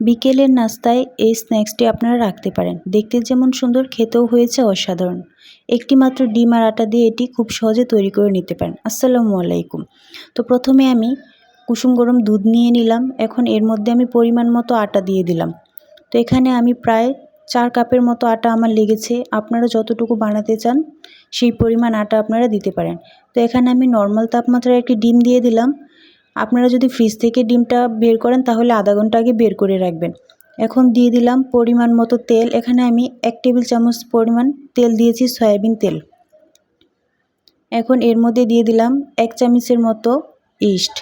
বিকেলের নাস্তায় এই স্ন্যাক্সটি আপনারা রাখতে পারেন। দেখতে যেমন সুন্দর, খেতেও হয়েছে অসাধারণ। একটি মাত্র ডিম আর আটা দিয়ে এটি খুব সহজে তৈরি করে নিতে পারেন। আসসালামু আলাইকুম। তো প্রথমে আমি কুসুম গরম দুধ নিয়ে নিলাম। এখন এর মধ্যে আমি পরিমাণ মতো আটা দিয়ে দিলাম। তো এখানে আমি প্রায় চার কাপের মতো আটা আমার লেগেছে। আপনারা যতটুকু বানাতে চান, সেই পরিমাণ আটা আপনারা দিতে পারেন। তো এখানে আমি নর্মাল তাপমাত্রায় একটি ডিম দিয়ে দিলাম। আপনারা যদি ফ্রিজ থেকে ডিমটা বের করেন, তাহলে আধা ঘণ্টা আগে বের করে রাখবেন। এখন দিয়ে দিলাম পরিমাণ মতো তেল। এখানে আমি এক টেবিল চামচ পরিমাণ তেল দিয়েছি, সয়াবিন তেল। এখন এর মধ্যে দিয়ে দিলাম এক চামচের মতো ইস্ট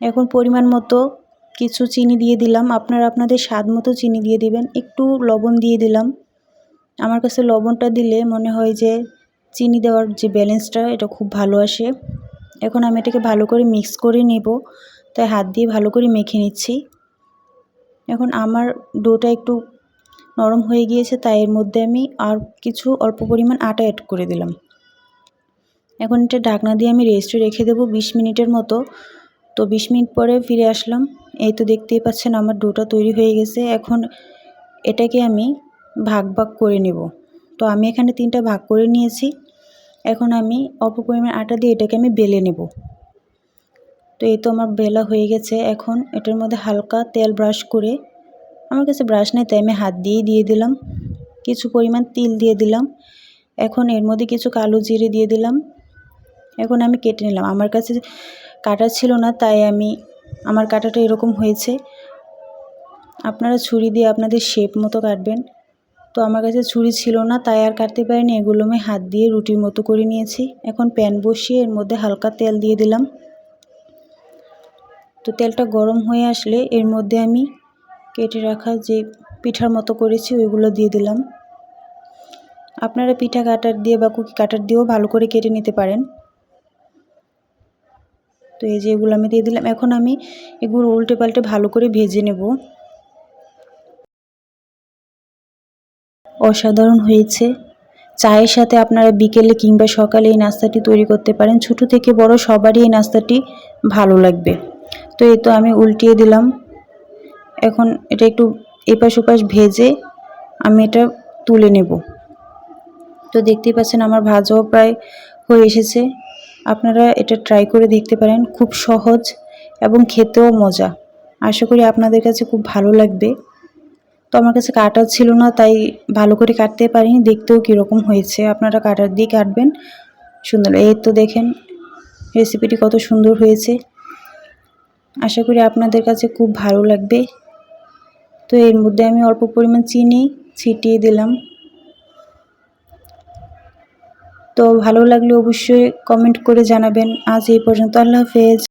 এখন পরিমাণ মতো কিছু চিনি দিয়ে দিলাম। আপনারা আপনাদের স্বাদ মতো চিনি দিয়ে দিবেন। একটু লবণ দিয়ে দিলাম। আমার কাছে লবণটা দিলে মনে হয় যে চিনি দেওয়ার যে ব্যালেন্সটা এটা খুব ভালো আসে। এখন আমি এটাকে ভালো করে মিক্স করে নেব। তাই হাত দিয়ে ভালো করে মেখে নিচ্ছি। এখন আমার ডোটা একটু নরম হয়ে গিয়েছে, তাই এর মধ্যে আমি আর কিছু অল্প পরিমাণ আটা অ্যাড করে দিলাম। এখন এটা ঢাকনা দিয়ে আমি রেস্টে রেখে দেবো বিশ মিনিটের মতো। তো বিশ মিনিট পরে ফিরে আসলাম। এই তো দেখতেই পাচ্ছেন আমার ডোটা তৈরি হয়ে গেছে। এখন এটাকে আমি ভাগ ভাগ করে নেব। তো আমি এখানে তিনটা ভাগ করে নিয়েছি। এখন আমি অল্প পরিমাণ আটা দিয়ে এটাকে আমি বেলে নেব। তো এই তো আমার বেলা হয়ে গেছে। এখন এটার মধ্যে হালকা তেল ব্রাশ করে, আমার কাছে ব্রাশ নেই, তাই আমি হাত দিয়েই দিয়ে দিলাম। কিছু পরিমাণ তিল দিয়ে দিলাম। এখন এর মধ্যে কিছু কালো জিরে দিয়ে দিলাম। এখন আমি কেটে নিলাম। আমার কাছে কাটা ছিল না, তাই আমি, আমার কাটাটা এরকম হয়েছে। আপনারা ছুরি দিয়ে আপনাদের শেপ মতো কাটবেন। তো আমার কাছে ছুরি ছিল না, তাই আর কাটতে পারিনি। এগুলো আমি হাত দিয়ে রুটির মতো করে নিয়েছি। এখন প্যান বসিয়ে এর মধ্যে হালকা তেল দিয়ে দিলাম। তো তেলটা গরম হয়ে আসলে এর মধ্যে আমি কেটে রাখা যে পিঠার মতো করেছি, ওইগুলো দিয়ে দিলাম। আপনারা পিঠা কাটার দিয়ে বা কুকি কাটার দিয়েও ভালো করে কেটে নিতে পারেন। তো এই যে এগুলো আমি দিয়ে দিলাম। এখন আমি এগুলো উল্টে পাল্টে ভালো করে ভেজে নেব। অসাধারণ হয়েছে। চায়ের সাথে আপনারা বিকেলে কিংবা সকালে এই নাস্তাটি তৈরি করতে পারেন। ছোট থেকে বড় সবারই এই নাস্তাটি ভালো লাগবে। তো এই তো আমি উল্টিয়ে দিলাম। এখন এটা একটু এপাশ ওপাশ ভেজে আমি এটা তুলে নেব। তো দেখতেই পাচ্ছেন আমার ভাজাও প্রায় হয়ে এসেছে। আপনারা এটা ট্রাই করে দেখতে পারেন। খুব সহজ এবং খেতেও মজা। আশা করি আপনাদের কাছে খুব ভালো লাগবে। আমার কাছে কাটার ছিল না, তাই ভালো করে কাটতে পারিনি। দেখতেও কীরকম হয়েছে। আপনারা কাটার দিয়ে কাটবেন। সুন্দর। এই তো দেখেন রেসিপিটি কত সুন্দর হয়েছে। আশা করি আপনাদের কাছে খুব ভালো লাগবে। তো এর মধ্যে আমি অল্প পরিমাণ চিনি ছিটিয়ে দিলাম। তো ভালো লাগলে অবশ্যই কমেন্ট করে জানাবেন। আজ এই পর্যন্ত আল্লাহ হাফেজ।